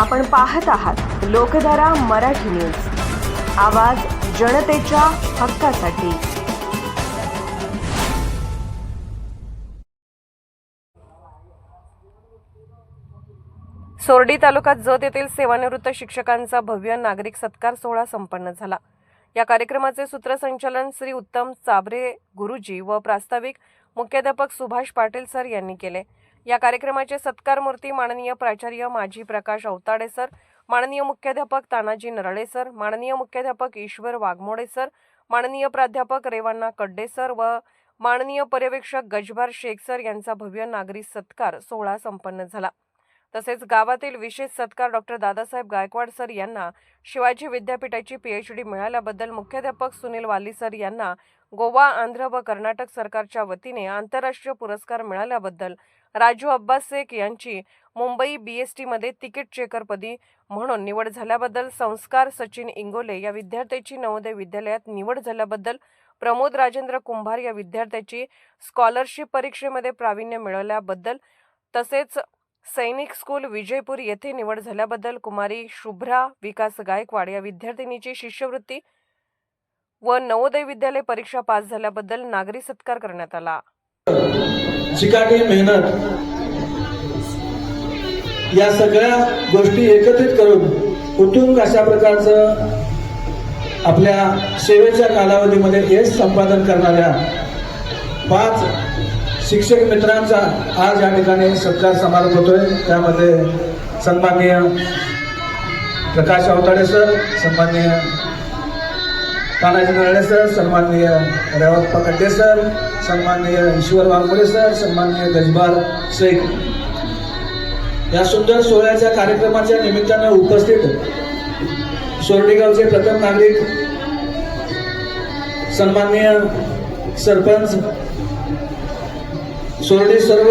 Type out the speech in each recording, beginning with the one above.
आपण पाहत आहात लोकधारा मराठी न्यूज. आवाज जनतेच्या हक्कासाठी. सोर्डी तालुक्यात जत येथील सेवानिवृत्त शिक्षकांचा भव्य नागरिक सत्कार सोहळा संपन्न झाला. या कार्यक्रमाचे सूत्रसंचालन श्री उत्तम चाबरे गुरुजी व प्रास्ताविक मुख्याध्यापक सुभाष पाटील सर यांनी केले. या कार्यक्रमाचे सत्कार मूर्ती माननीय प्राचार्य माजी प्रकाश अवताडे सर माननीय मुख्याध्यापक तानाजी नरळे सर माननीय मुख्याध्यापक ईश्वर वाघमोडे सर माननीय प्राध्यापक रेवण्णा कड्डे सर व माननीय पर्यवेक्षक गजभार शेख सर यांचा भव्य नागरी सत्कार सोहळा संपन्न झाला. तसेच गावातील विशेष सत्कार डॉक्टर दादासाहेब गायकवाड सर यांना शिवाजी विद्यापीठाची पीएचडी मिळाल्याबद्दल मुख्याध्यापक सुनील वाली सर यांना गोवा आंध्र व कर्नाटक सरकारच्या वतीने आंतरराष्ट्रीय पुरस्कार मिळाल्याबद्दल राजू अब्बास शेख यांची मुंबई बीएसटीमध्ये तिकीट चेकरपदी म्हणून निवड झाल्याबद्दल संस्कार सचिन इंगोले या विद्यार्थ्याची नवोदय विद्यालयात निवड झाल्याबद्दल प्रमोद राजेंद्र कुंभार या विद्यार्थ्याची स्कॉलरशिप परीक्षेमध्ये प्रावीण्य मिळवल्याबद्दल तसेच सैनिक स्कूल विजयपूर येथे निवड झाल्याबद्दल कुमारी शुभ्रा विकास गायकवाड या विद्यार्थिनीची शिष्यवृत्ती व नवोदय विद्यालय परीक्षा पास झाल्याबद्दल नागरी सत्कार करण्यात आला. चिकाटी मेहनत. या सगळ्या गोष्टी एकत्रित करून कुटुंब अशा प्रकारचं आपल्या सेवेच्या कालावधीमध्ये यश संपादन करणाऱ्या पाच शिक्षक मित्रांचा आज या ठिकाणी सत्कार समारंभ होतोय. त्यामध्ये सन्माननीय प्रकाश अवताडे सर सन्माननीय तानाजी नरळे सर सन्माननीय रेवत पकडे सर सन्माननीय ईश्वर वाघमोडे सर सन्माननीय गजबार शेख. या सुंदर सोहळ्याच्या कार्यक्रमाच्या निमित्तानं उपस्थित सोरडेगावचे प्रथम नागरिक सन्माननीय सरपंच सोरडे सर्व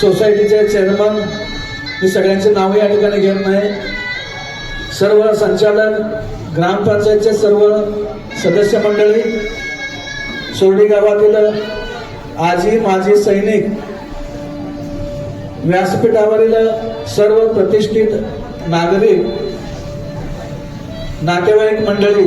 सोसायटीचे चेअरमन मी सगळ्यांचे नावही या ठिकाणी घेत नाही. सर्व संचालक ग्रामपंचायतचे सर्व सदस्य मंडळी सोरडी गावातील आजी माजी सैनिक व्यासपीठावरील सर्व प्रतिष्ठित नागरिक नातेवाईक मंडळी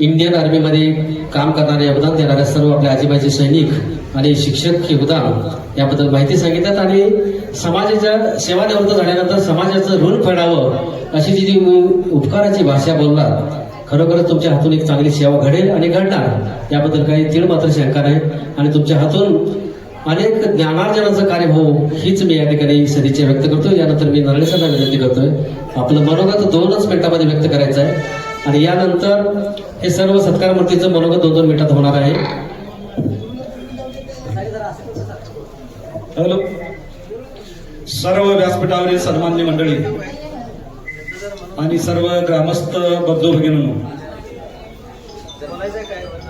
इंडियन आर्मीमध्ये काम करणारे योगदान देणाऱ्या सर्व आपल्या आजीबाजी सैनिक आणि शिक्षक योगदान याबद्दल माहिती सांगितल्यात. आणि समाजाच्या सेवानिवृत्त झाल्यानंतर समाजाचं ऋण फेडावं अशी जी जी उपकाराची भाषा बोललात खरोखरच तुमच्या हातून एक चांगली सेवा घडेल आणि घडणार. याबद्दल काही तीळ मात्र शंका नाही. आणि तुमच्या हातून अनेक ज्ञानार्जनाचं कार्य हो हीच मी या ठिकाणी सदिच्छा व्यक्त करतो यानंतर मी नरळेसांना विनंती करतोय. आपलं मनोगत दोनच मिनिटामध्ये व्यक्त करायचं आहे आणि यानंतर हे सर्व सत्कार मूर्तीचं मनोगत दोन दोन मिनिटात होणार आहे. हॅलो. सर्व व्यासपीठावरील सन्मान्य मंडळी आणि सर्व ग्रामस्थ बंधू भगिनी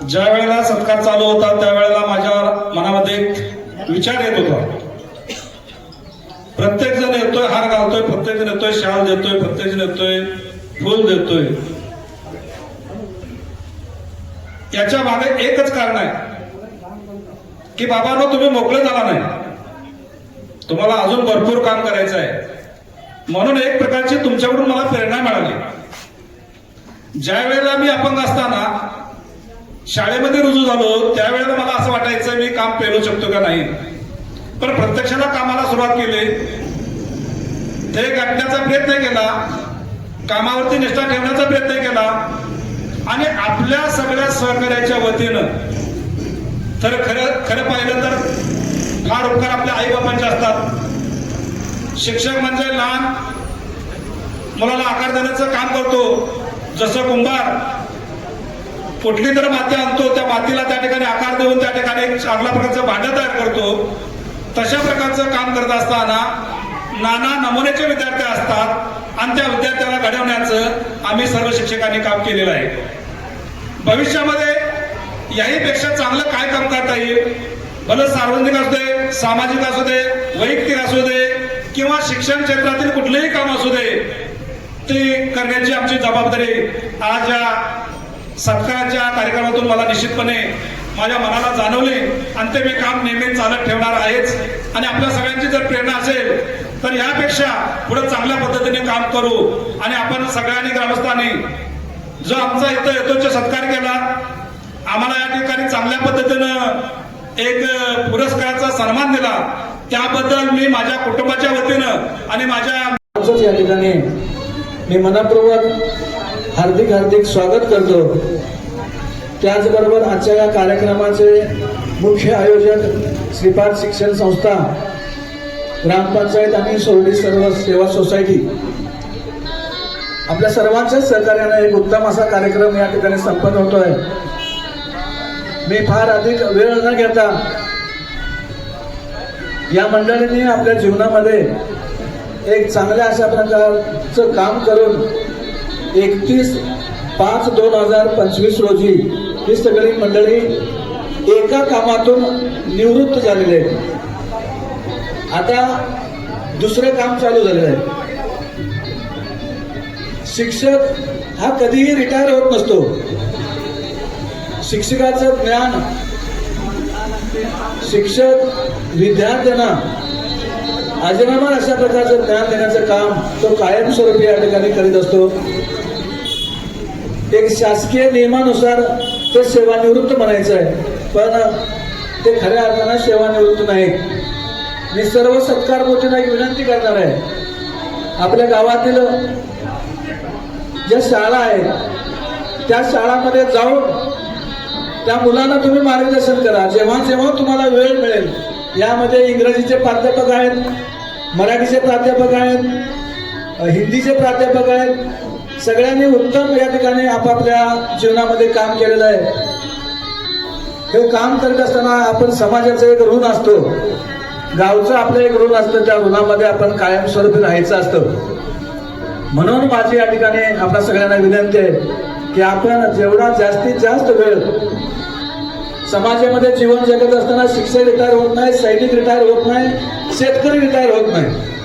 ज्या वेळेला सत्कार चालू होता त्यावेळेला माझ्या मनामध्ये एक विचार येत होता. प्रत्येक जण येतोय हार घालतोय प्रत्येक जण येतोय शाल देतोय प्रत्येक जण येतोय फुल देतोय. याच्या मागे एकच कारण आहे. की बाबांनो तुम्ही मोकळे झाला नाही. तुम्हाला अजून भरपूर काम करायचं आहे. म्हणून एक प्रकारची तुमच्याकडून मला प्रेरणा मिळाली. ज्या वेळेला मी अपंग असताना शाळेमध्ये रुजू झालो त्यावेळेला मला असं वाटायचं मी काम पेलू शकतो का नाही? पण प्रत्यक्षाला कामाला सुरुवात केली. ते गाठण्याचा प्रयत्न केला. कामावरती निष्ठा ठेवण्याचा प्रयत्न केला. आणि आपल्या सगळ्या सहकार्याच्या वतीनं तर खरं खरं पाहिलं तर फार उपकार आपल्या आई बाबांचे असतात. शिक्षक म्हणजे लहान मुलाला आकार देण्याचं काम करतो. जसं कुंभार कुठली तर माती आणतो त्या मातीला त्या ठिकाणी आकार देऊन त्या ठिकाणी चांगल्या प्रकारचं भांडं तयार करतो. तशा प्रकारचं काम करत असताना नाना नमुन्याचे विद्यार्थी असतात आणि त्या विद्यार्थ्याला घडवण्याचं आम्ही सर्व शिक्षकांनी काम केलेलं आहे. भविष्यामध्ये याहीपेक्षा चांगलं काय काम करता येईल? भलं सार्वजनिक असू दे सामाजिक असू दे वैयक्तिक असू दे किंवा शिक्षण क्षेत्रातील कुठलेही काम असू दे ते करण्याची आमची जबाबदारी आज या सत्काराच्या कार्यक्रमातून मला निश्चितपणे माझ्या मनाला जाणवले आणि ते मी काम नेहमी चालत ठेवणार आहेच. आणि आपल्या सगळ्यांची जर प्रेरणा असेल तर यापेक्षा पुढे चांगल्या पद्धतीने काम करू. आणि आपण सगळ्यांनी ग्रामस्थांनी जो आमचा इथं येतोच सत्कार केला आम्हाला या ठिकाणी चांगल्या पद्धतीनं एक पुरस्काराचा सन्मान दिला. त्याबद्दल मी माझ्या कुटुंबाच्या वतीनं आणि माझ्या या ठिकाणी मी मनापूर्वक हार्दिक हार्दिक स्वागत करतो. त्याचबरोबर आजच्या या कार्यक्रमाचे मुख्य आयोजक श्रीपाद शिक्षण संस्था ग्रामपंचायत आणि सोरडी सर्व सेवा सोसायटी. आपल्या सर्वांच्याच सहकार्याने एक उत्तम असा कार्यक्रम या ठिकाणी संपन्न होतोय. मी फार अधिक वेळ न घेता या मंडळींनी आपल्या जीवनामध्ये एक चांगल्या अशा प्रकारचं काम करून एकतीस पाच दोन हजार पंचवीस रोजी ही सगळी मंडळी एका कामातून निवृत्त झालेले आहेत. आता दुसरं काम चालू झालेलं आहे. शिक्षक हा कधीही रिटायर होत नसतो. शिक्षकाचं ज्ञान शिक्षक विद्यार्थ्यांना अजरामर अशा प्रकारचं ज्ञान देण्याचं काम तो कायमस्वरूपी या ठिकाणी करीत असतो. एक शासकीय नियमानुसार ते सेवानिवृत्त म्हणायचं आहे. पण ते खऱ्या अर्थानं सेवानिवृत्त नाहीत. मी सर्व सत्कार मोठीनं एक विनंती करणार आहे. आपल्या गावातील ज्या शाळा आहेत त्या शाळामध्ये जाऊन त्या मुलांना तुम्ही मार्गदर्शन करा. जेव्हा जेव्हा तुम्हाला वेळ मिळेल यामध्ये इंग्रजीचे प्राध्यापक आहेत मराठीचे प्राध्यापक आहेत हिंदीचे प्राध्यापक आहेत सगळ्यांनी उत्तम या ठिकाणी आपापल्या जीवनामध्ये काम केलेलं आहे. हे काम करत असताना आपण समाजाचं एक ऋण असतो. गावचं आपलं एक ऋण असतं त्या ऋणामध्ये आपण कायमस्वरूपी राहायचं असतं. म्हणून माझी या ठिकाणी आपल्या सगळ्यांना विनंती आहे की आपण जेवढा जास्तीत जास्त वेळ समाजामध्ये जीवन जगत असताना शिक्षक रिटायर होत नाही सैनिक रिटायर होत नाही शेतकरी रिटायर होत नाही.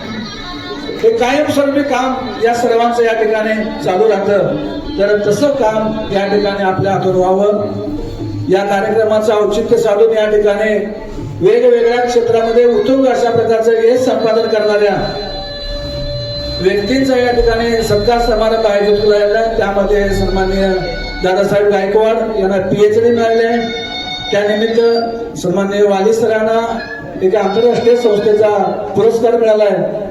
हे कायमस्वरूपी काम या सर्वांचं या ठिकाणी चालू राहतं. तर तसं काम या ठिकाणी आपल्या हातून व्हावं. या कार्यक्रमाचं औचित्य साधून या ठिकाणी वेगवेगळ्या क्षेत्रामध्ये उत्तुंग अशा प्रकारचं हे संपादन करणाऱ्या व्यक्तींचा या ठिकाणी सत्कार समारंभ आयोजित केला गेला त्यामध्ये सन्माननीय दादासाहेब गायकवाड यांना पी एच डी मिळाले. आहे त्यानिमित्त सन्माननीय वाली सरांना एका आंतरराष्ट्रीय संस्थेचा पुरस्कार मिळाला आहे.